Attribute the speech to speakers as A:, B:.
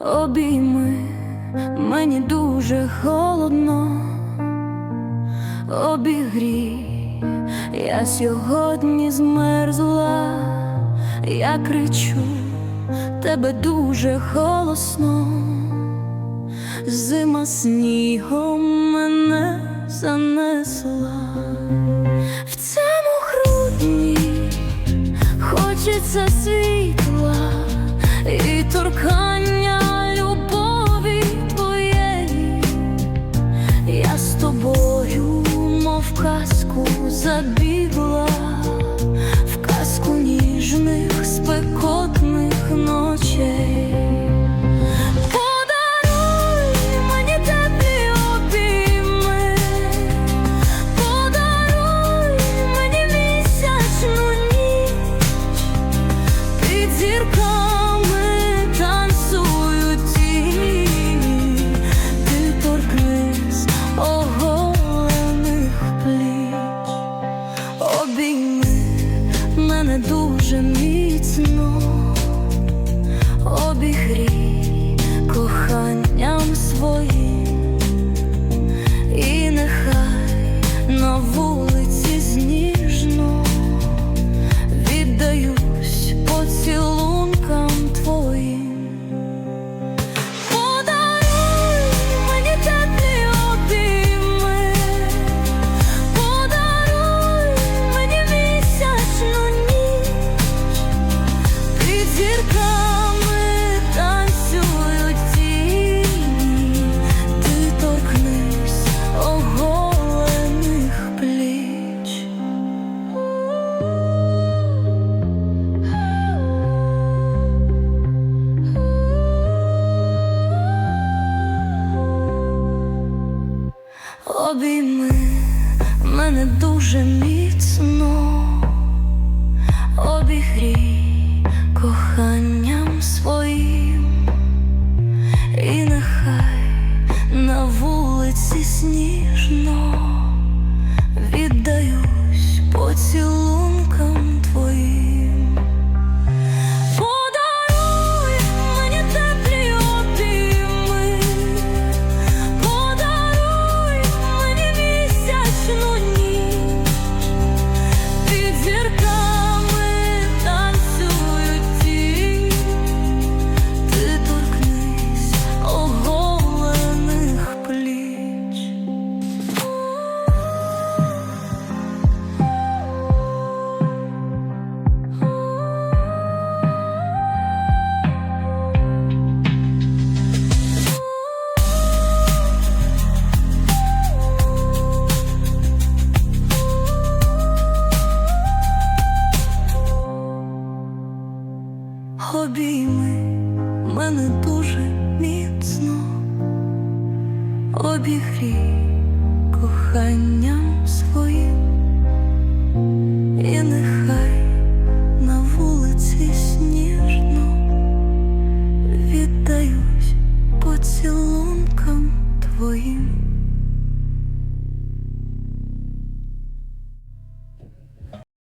A: обійми, мені дуже холодно, обігрій, я сьогодні змерзла, я кричу, тебе дуже голосно, зима снігом мене занесла. В цьому грудні хочеться світла і торкання казку забігла, обійми мене дуже міцно, обігрій Обійми мене дуже міцно, обігрій коханням своїм, і нехай на вулиці сніжно обійми мене дуже міцно, обігрій коханням своїм, і нехай на вулиці сніжно віддаюсь поцілункам твоїм.